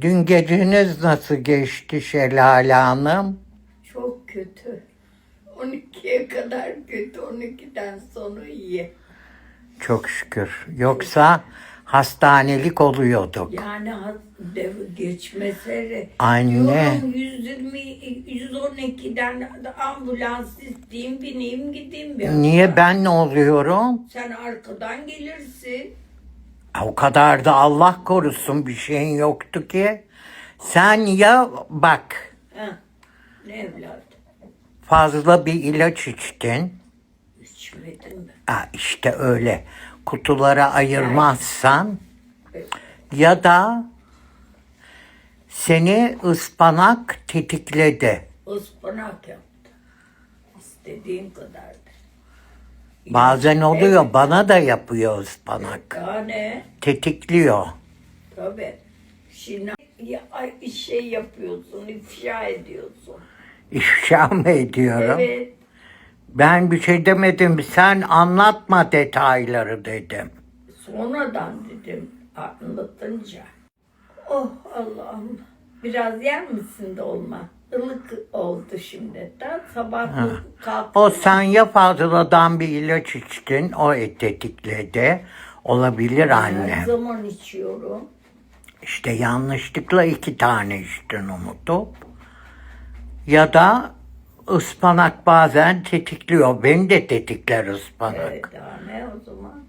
Dün geceniz nasıl geçti Şelale Hanım? Çok kötü. 12'ye kadar kötü. 12'den sonra iyi. Çok şükür. Yoksa hastanelik oluyorduk. Yani dev- geçmesleri. Anne. Diyorum 120, 112'den de ambulans isteyeyim, bineyim gideyim bir. Niye ben ne oluyorum? Sen arkadan gelirsin. O kadar da Allah korusun bir şeyin yoktu ki. Sen ya bak Ha. Ne evladım? fazla bir ilaç içtin. İçmedim ben. Ha, işte öyle kutulara ayırmazsan ya da seni ıspanak tetikledi. Ispanak yaptı. İstediğim kadardı. Bazen oluyor bana da yapıyor ıspanak. Yani Tetikliyor. tabii. Şimdi ya, ay, bir şey yapıyorsun, ifşa ediyorsun. İfşa mı ediyorum? Evet. Ben bir şey demedim. Sen anlatma detayları dedim. Sonradan dedim anlatınca. Oh Allah'ım. Biraz yer misin de Ilık oldu şimdi. Sabah kalktım. O sen ya fazladan bir ilaç içtin. O et tetikledi. Olabilir Her anne. zaman içiyorum. İşte yanlışlıkla iki tane içtin unutup. Ya da ıspanak bazen tetikliyor. Beni de tetikler ıspanak. Evet daha ne o zaman?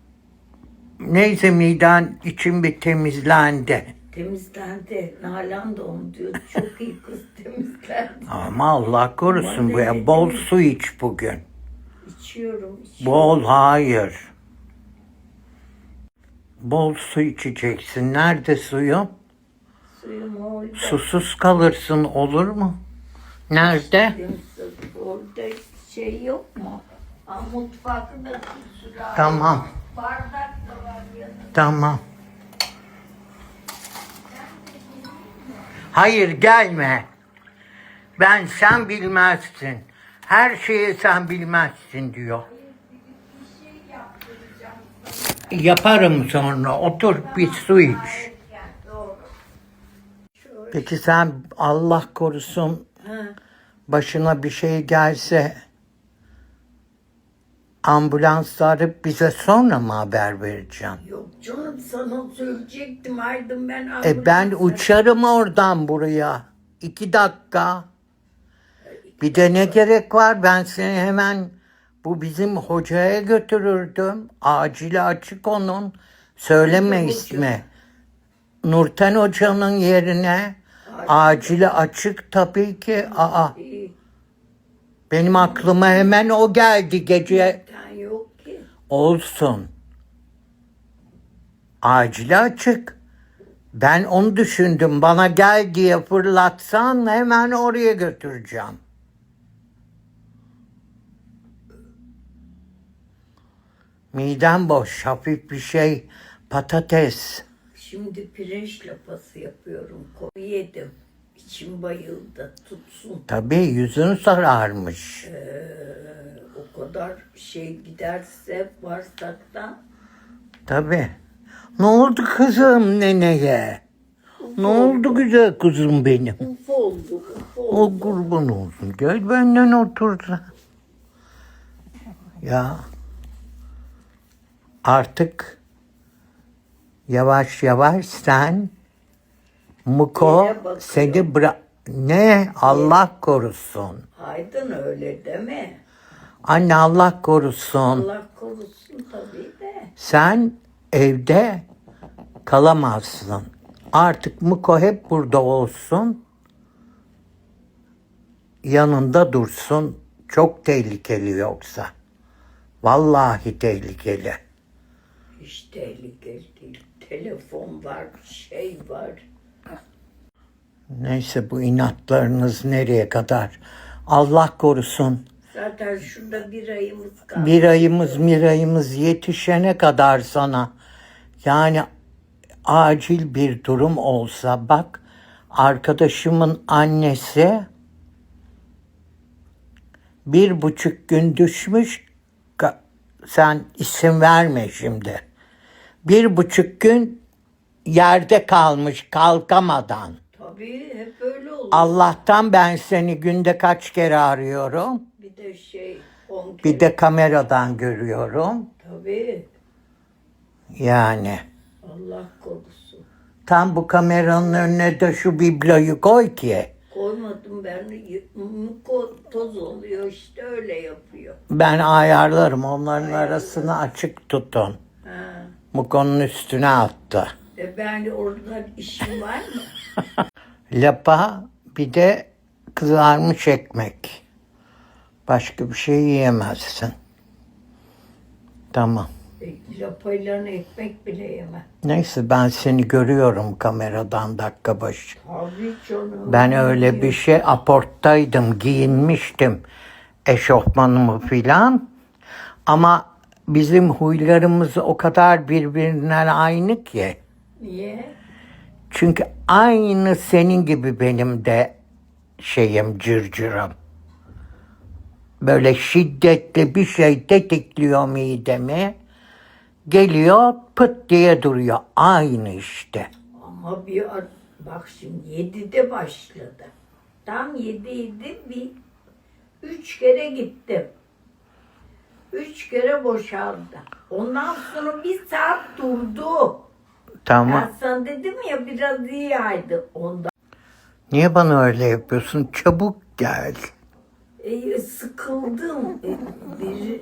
Neyse miden için bir temizlendi. Temizlendi. Nalan da onu diyor. Çok iyi kız temizlendi. Ama Allah korusun bu ya. Bol su iç bugün. İçiyorum. içiyorum. Bol hayır. Bol su içeceksin. Nerede suyun? Suyum orada. Susuz kalırsın olur mu? Nerede? Orada şey yok mu? Ha, mutfakta sürahi. Tamam. Bardak da var yanında. Tamam. Hayır gelme. Ben sen bilmezsin. Her şeyi sen bilmezsin diyor. Yaparım sonra. Otur bir su iç. Peki sen Allah korusun başına bir şey gelse ambulans arayıp bize sonra mı haber vereceksin? Yok canım sana söyleyecektim Aydın ben E ben uçarım oradan buraya. İki dakika. Bir de ne gerek var? Ben seni hemen bu bizim hocaya götürürdüm. Acili açık onun. Söyleme Hangi ismi. Nurten hocanın yerine acili açık tabii ki. Aa, benim aklıma hemen o geldi gece. Olsun. Acili açık. Ben onu düşündüm. Bana gel diye fırlatsan hemen oraya götüreceğim. Midem boş, hafif bir şey, patates. Şimdi pirinç lapası yapıyorum. Yedim. İçim bayıldı. Tutsun. Tabii yüzün sararmış. O kadar şey giderse bağırsaktan Tabii. Ne oldu kızım neneye? Ne oldu güzel kızım benim? uf oldu. Uf oldu. O kurban olsun. Gel benden otur da. Ya artık yavaş yavaş sen Muko seni bırak. Ne? Allah korusun. Aydın öyle deme. Anne Allah korusun. Allah korusun tabii de. Sen evde kalamazsın. Artık Muko hep burada olsun. Yanında dursun. Çok tehlikeli yoksa. Vallahi tehlikeli. Hiç tehlikeli değil. Telefon var, şey var. Neyse bu inatlarınız nereye kadar? Allah korusun. Zaten şurada bir ayımız kaldı. Bir ayımız bir ayımız yetişene kadar sana yani acil bir durum olsa bak arkadaşımın annesi bir buçuk gün düşmüş sen isim verme şimdi bir buçuk gün yerde kalmış kalkamadan. Tabii hep öyle olur. Allah'tan ben seni günde kaç kere arıyorum. Bir de şey on Bir de kameradan görüyorum. Tabii Yani Allah korusun. tam bu kameranın önüne de şu bibloyu koy ki Koymadım ben. Toz oluyor işte öyle yapıyor. ben ayarlarım onların arasını açık tutun. Ha. Mukonun üstüne attı. E ben orada işim var mı? Lapa bir de kızarmış ekmek. Başka bir şey yiyemezsin. Tamam. E, Lapayla ekmek bile yemem. Neyse ben seni görüyorum kameradan dakika başı. Tabii canım. Ben öyle bir şey aporttaydım, giyinmiştim eşofmanımı filan. Ama bizim huylarımız o kadar birbirinden aynı ki. Niye? Çünkü aynı senin gibi benim de şeyim cırcırım. Böyle şiddetli bir şey tetikliyor midemi. Geliyor pıt diye duruyor. Aynı işte. Ama bir ar- bak şimdi yedide başladı. Tam yediydi bir üç kere gittim. Üç kere boşaldı. Ondan sonra bir saat durdu. Tamam. Ben sana dedim ya biraz iyi yaydı. Ondan Niye bana öyle yapıyorsun? Çabuk gel. e, sıkıldım. E, bir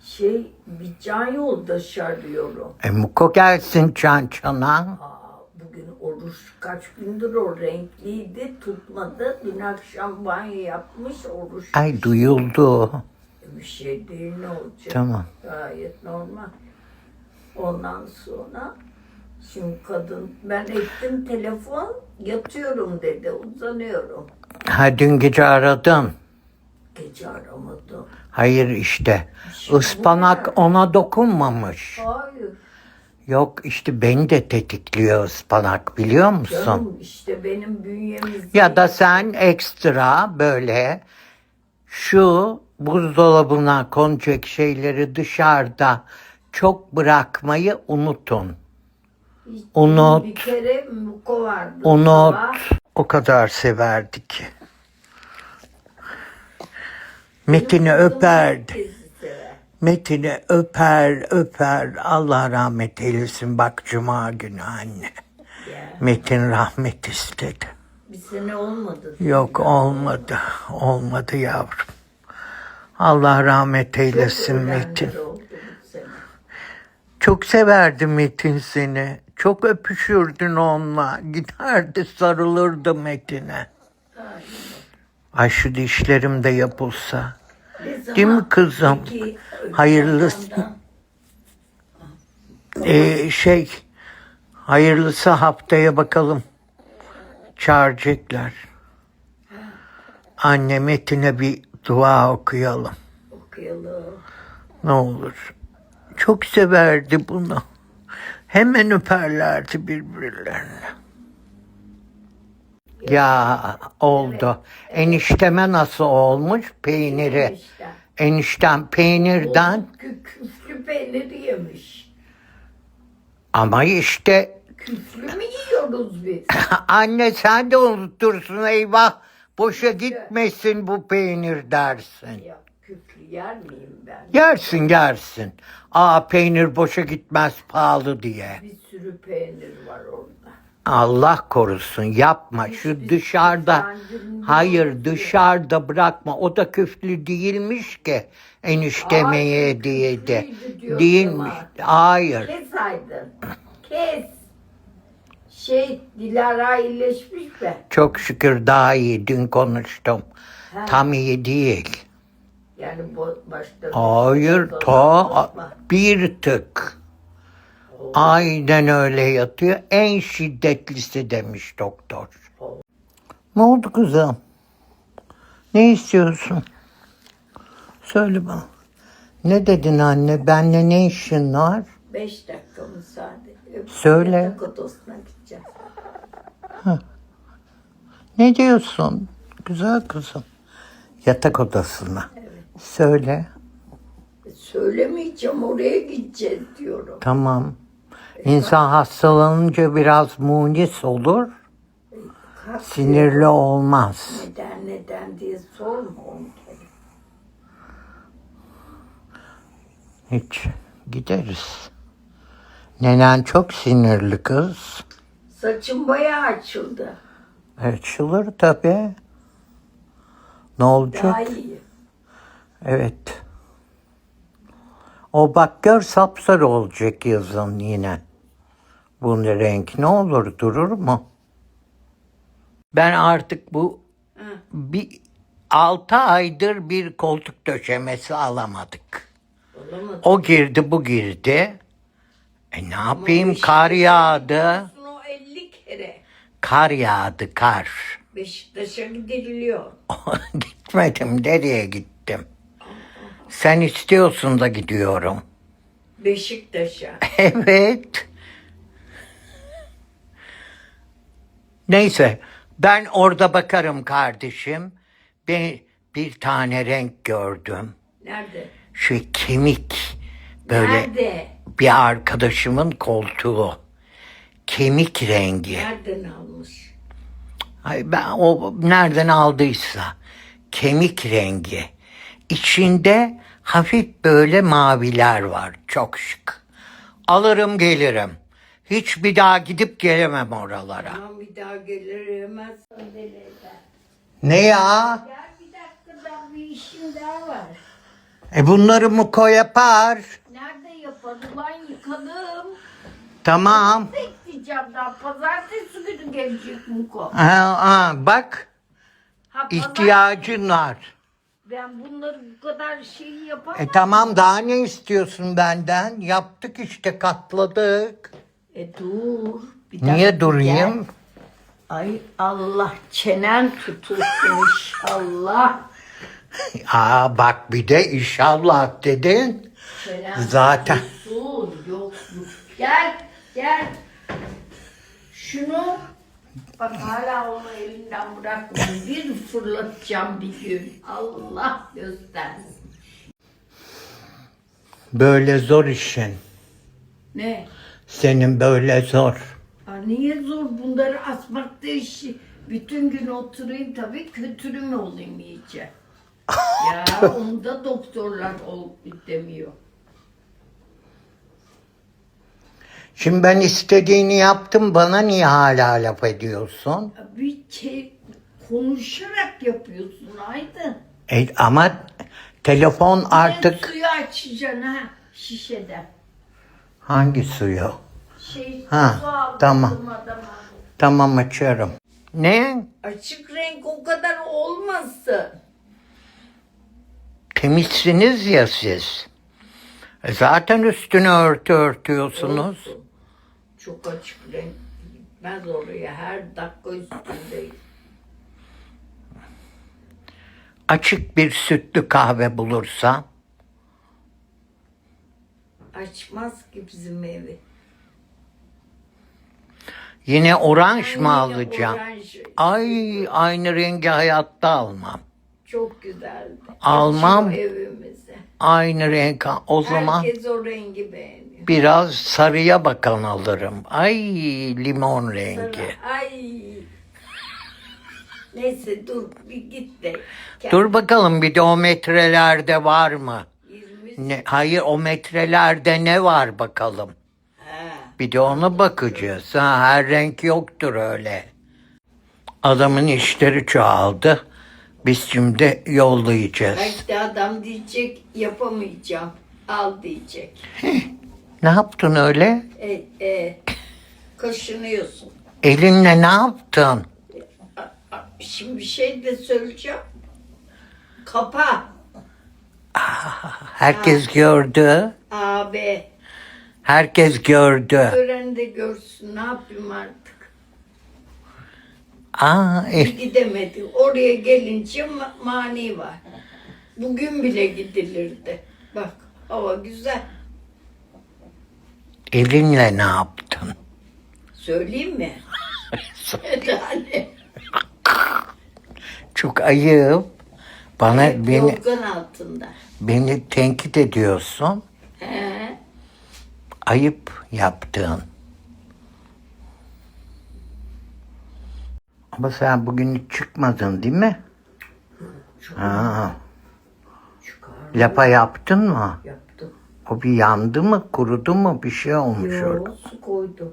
şey bir can yoldaş arıyorum. E Muko gelsin çan çana. Aa, bugün oruç kaç gündür o renkliydi tutmadı. Dün akşam banyo yapmış oruç. Ay duyuldu. Bir şey değil ne olacak? Tamam. Gayet normal. Ondan sonra şimdi kadın ben ettim telefon yatıyorum dedi uzanıyorum. Ha dün gece aradın. Gece aramadım. Hayır işte. Ispanak ona dokunmamış. Hayır Yok işte beni de tetikliyor ıspanak biliyor musun? canım işte benim bünyemiz Ya da sen ekstra böyle şu buzdolabına konacak şeyleri dışarıda çok bırakmayı unutun. Unut. Bir kere muko vardı. Sabah. O kadar severdik. Metin'i öperdi. Metin'i öper öper. Allah rahmet eylesin. Bak cuma günü anne. Ya, Metin rahmet istedi. bir sene olmadı. Yok olmadı. Olmadı yavrum. Allah rahmet eylesin Ölenler Metin. Çok severdi Metin seni. Çok öpüşürdün onunla. Giderdi sarılırdı Metin'e. Ay şu dişlerim de yapılsa. Değil mi kızım? peki, Hayırlısı. Ee, şey hayırlısı haftaya bakalım. Çağıracaklar. Anne Metin'e bir dua okuyalım. Okuyalım. Ne olur. Çok severdi bunu. Hemen öperlerdi birbirlerine. Ya oldu. Enişteme nasıl olmuş peyniri? İşte. Eniştem peynirden Kü- Küflü peyniri yemiş. ama işte Küflü mü yiyoruz biz? anne sen de unutursun eyvah boşa gitmesin bu peynir dersin. ya yer miyim ben? Yersin yersin. Aa peynir boşa gitmez pahalı diye. Bir sürü peynir var orada. Allah korusun yapma şu dışarıda hayır dışarıda bırakma o da küflü değilmiş ki enişteme Ay, ye diye de küflüydü diyor değilmiş hayır Kes aydın. Kes. Şey Dilara iyileşmiş be. çok şükür daha iyi dün konuştum tam iyi değil Yani bu başta. hayır ta bir tık aynen öyle yatıyor en şiddetlisi demiş doktor ne oldu kızım ne istiyorsun söyle bana ne dedin anne benle ne işin var Beş dakika müsaade. Söyle. odasına gideceğim. Ne diyorsun? Güzel kızım. Yatak odasına. Söyle. Söylemeyeceğim oraya gideceğiz diyorum. Tamam. İnsan hastalanınca biraz munis olur, Kalk sinirli olmaz. Neden neden diye sorma onu. Hiç gideriz. Nenen çok sinirli kız. Saçım bayağı açıldı. Açılır tabii. Ne olacak? Daha iyi. Evet. O bak gör sapsarı olacak yazın yine. Bunun renk ne olur durur mu? Ben artık bu Hı. bir altı aydır bir koltuk döşemesi alamadık. Olamadı. O girdi bu girdi. E ne yapayım Beşiktaş'a kar yağdı. O 50 kere. Kar yağdı kar. Beşiktaş'a gidiliyor. Gitmedim nereye gittim? Sen istiyorsun da gidiyorum. Beşiktaş'a. Evet. Neyse ben orada bakarım kardeşim. Bir, bir tane renk gördüm. Nerede? Şu kemik böyle Nerede? bir arkadaşımın koltuğu. Kemik rengi. Nereden almış? Ay ben o nereden aldıysa kemik rengi. İçinde hafif böyle maviler var. Çok şık. Alırım gelirim. Hiç bir daha gidip gelemem oralara. Tamam bir daha gelir hemen sandalyeler. Ne ya? Gel bir dakika daha bir işim daha var. E bunları Muko yapar. Nerede yapalım lan yıkadım. Tamam. Bekleyeceğim daha pazartesi günü gelecek Muko. Ha, ha, bak Ha, ihtiyacın var. Ben bunları bu kadar şeyi yapamam. E tamam daha ne istiyorsun benden? Yaptık işte katladık. E dur. Bir Niye dakika, durayım? gel. Ay Allah çenen tutulsun inşallah. Aa bak bir de inşallah dedin. Çenen Zaten. tutulsun. Yok yok. Gel gel. Şunu bak hala onu elinden bırakmayın. Bir fırlatacağım bir gün. Allah göstersin. Böyle zor işin. Ne? Senin böyle zor. Aa, niye zor bunları asmakta işi? Bütün gün oturayım tabii kötürü mü olayım iyice? ya onu da doktorlar ol demiyor. Şimdi ben istediğini yaptım bana niye hala laf ediyorsun? Bir şey konuşarak yapıyorsun Aydın. E, ama telefon artık suyu açacaksın ha şişeden. hangi suyu? Şey, Ha, su tamam. Tamam açıyorum. Ne? Açık renk o kadar olmasın. Temizsiniz ya siz. E, Zaten üstünü örtü örtüyorsunuz. Olsun. Çok açık renk gitmez oraya. Her dakika üstündeyim. Açık bir sütlü kahve bulursam Açmaz ki bizim evi. yine oranj mı Aynı alacağım? oranj. Ay aynı rengi hayatta almam. Çok güzeldi. Almam. Açıyor evimize. Aynı renk o zaman Herkes o rengi beğeniyor. biraz sarıya bakan alırım. Ay limon rengi. Ay. Neyse dur bir git de. Gel. Dur bakalım bir de o metrelerde var mı? 20 Ne, hayır o metrelerde ne var bakalım. Ha. Bir de ona bakacağız. Ha, her renk yoktur öyle. Adamın işleri çoğaldı. Biz şimdi yollayacağız. Belki adam diyecek yapamayacağım. Al diyecek. Ne yaptın öyle? E, e, kaşınıyorsun. Elinle ne yaptın? A- a- Şimdi bir şey de söyleyeceğim. Kapa. Herkes gördü. Abi. Herkes gördü. Gören de görsün. Ne yapayım artık? Aa, e, Gidemedi. Oraya gelince ma- mani var. Bugün bile gidilirdi. Bak hava güzel. elinle ne yaptın? Söyleyeyim mi? Çok ayıp. Bana beni yorgan altında. beni tenkit ediyorsun. He, Ayıp yaptığın. Ama sen bugün hiç çıkmadın değil mi? Çok Ha, çıkar. lapa yaptın mı? Yaptım. O bir yandı mı, kurudu mu, bir şey olmuş orada. Yo, su koydum.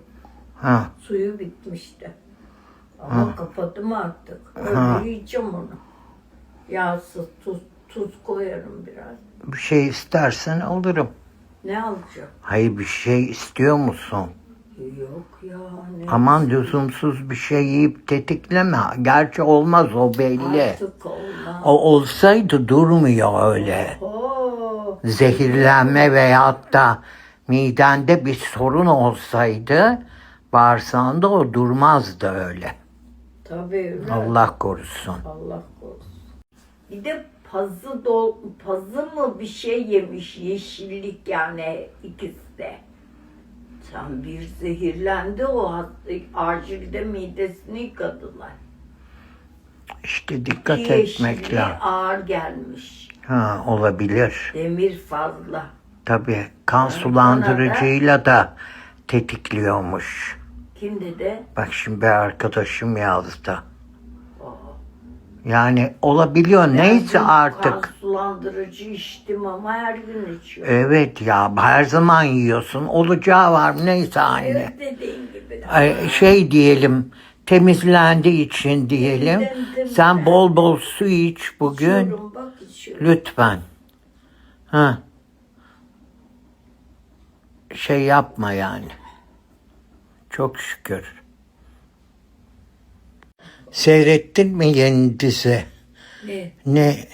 Ha, Suyu bitmişti. Ama kapadım artık. Öyle yiyeceğim onu. Yağsız tuz, tuz koyarım biraz. bir şey istersen alırım. Ne alacağım? Hayır bir şey istiyor musun? Yok ya ne? Aman lüzumsuz bir şey yiyip tetikleme. Gerçi olmaz o belli. Artık olmaz. O olsaydı durmuyor öyle. Oo, Zehirlenme veyahut da midende bir sorun olsaydı bağırsağında o durmazdı öyle. tabii öyle. Allah korusun. Allah korusun. Bir de pazı dol, pazı mı bir şey yemiş yeşillik yani ikisi de. Sen bir zehirlendi o hasta, acilde midesini yıkadılar. İşte dikkat Bir etmek lazım. ağır gelmiş. Ha, olabilir. Demir fazla. Tabii kan sulandırıcıyla da tetikliyormuş. Kim dedi? Bak şimdi bir arkadaşım yazdı. Yani olabiliyor ben neyse artık. Sulandırıcı içtim ama her gün içiyorum. Evet ya her zaman yiyorsun. Olacağı var neyse aynı. Evet dediğin gibi. Ay, şey diyelim temizlendiği için diyelim. Temizlendim Sen ben. bol bol su iç bugün. İçiyorum, bak içiyorum. Lütfen. Ha. Şey yapma yani. Çok şükür. Seyrettin mi yeni dizi? Ne? Ne?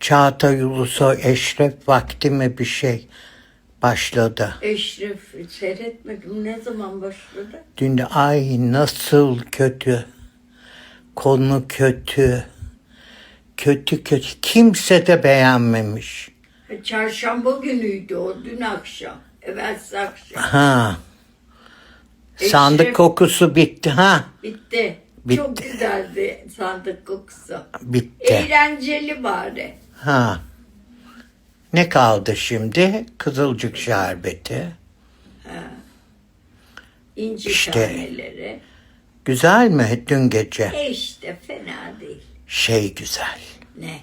Çağatay Ulusoy Eşref Vakti mi bir şey başladı. Eşref seyretmedim. Ne zaman başladı? Dün de ay nasıl kötü. Konu kötü. Kötü kötü. Kimse de beğenmemiş. E, Çarşamba günüydü o dün akşam. Evvelsi akşam. Ha. Eşref- Sandık kokusu bitti ha. Bitti. Bitti. Çok güzeldi sandık kokusu. Bitti. Eğlenceli bari. Ha. Ne kaldı şimdi? Kızılcık şerbeti. İnci İşte. taneleri. Güzel mi dün gece? E işte fena değil. Şey güzel. Ne?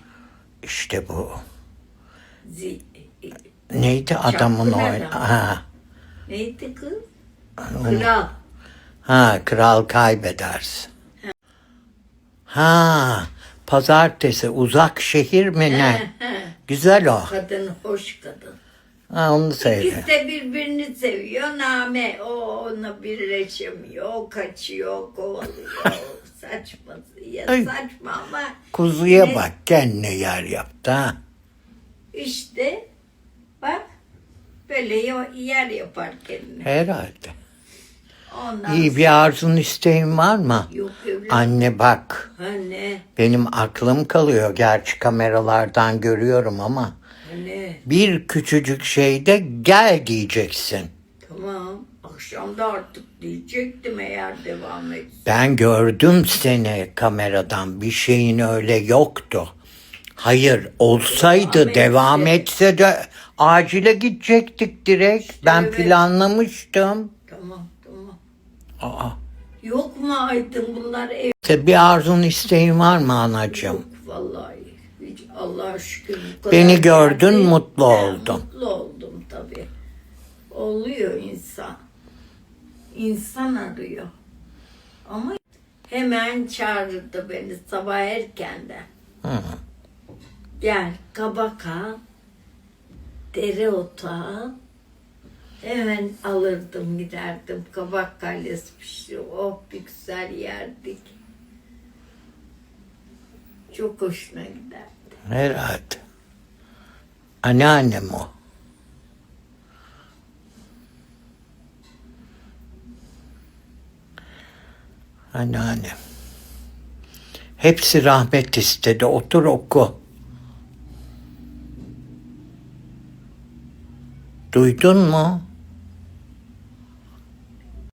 İşte bu. Zi, Neydi adamın oyunu? Adam. Ha. neydi kız? Kral. Ha, kral kaybedersin. Ha, pazartesi uzak şehir mi ne? Güzel o. Kadın hoş kadın. Ha, onu söyle. İkisi de birbirini seviyor. Name o onunla birleşemiyor. O kaçıyor, o kovalıyor. Saçması ya Ay. saçma ama Kuzuya Ne? bak kendine yer yaptı ha. işte bak böyle yo- yer yapar kendine. Herhalde. Ondan İyi bir arzun isteğin var mı? Yok evlat. Anne bak Anne, benim aklım kalıyor. Gerçi kameralardan görüyorum ama anne. bir küçücük şeyde gel diyeceksin. Tamam. Akşam da artık diyecektim eğer devam etsin. Ben gördüm seni kameradan. Bir şeyin öyle yoktu. Hayır olsaydı Devam devam, etse. de acile gidecektik direkt. ben evet. planlamıştım. Tamam. Aa, Yok mu Aydın bunlar ev? işte bir arzun isteğin var mı anacığım? Yok vallahi. Hiç Allah'a şükür bu kadar Beni gördün, geldi. mutlu Ben oldun. Mutlu oldum tabii. Oluyor insan. İnsan arıyor. Ama hemen çağırdı beni sabah erkenden. Hı. Gel kabak al, dereotu al. Hemen alırdım giderdim. Kabak kalesi pişti. Oh bir güzel yerdik. Çok hoşuna giderdi. Herhalde. Anneannem o. Anneannem. Hepsi rahmet istedi. Otur oku. Duydun mu?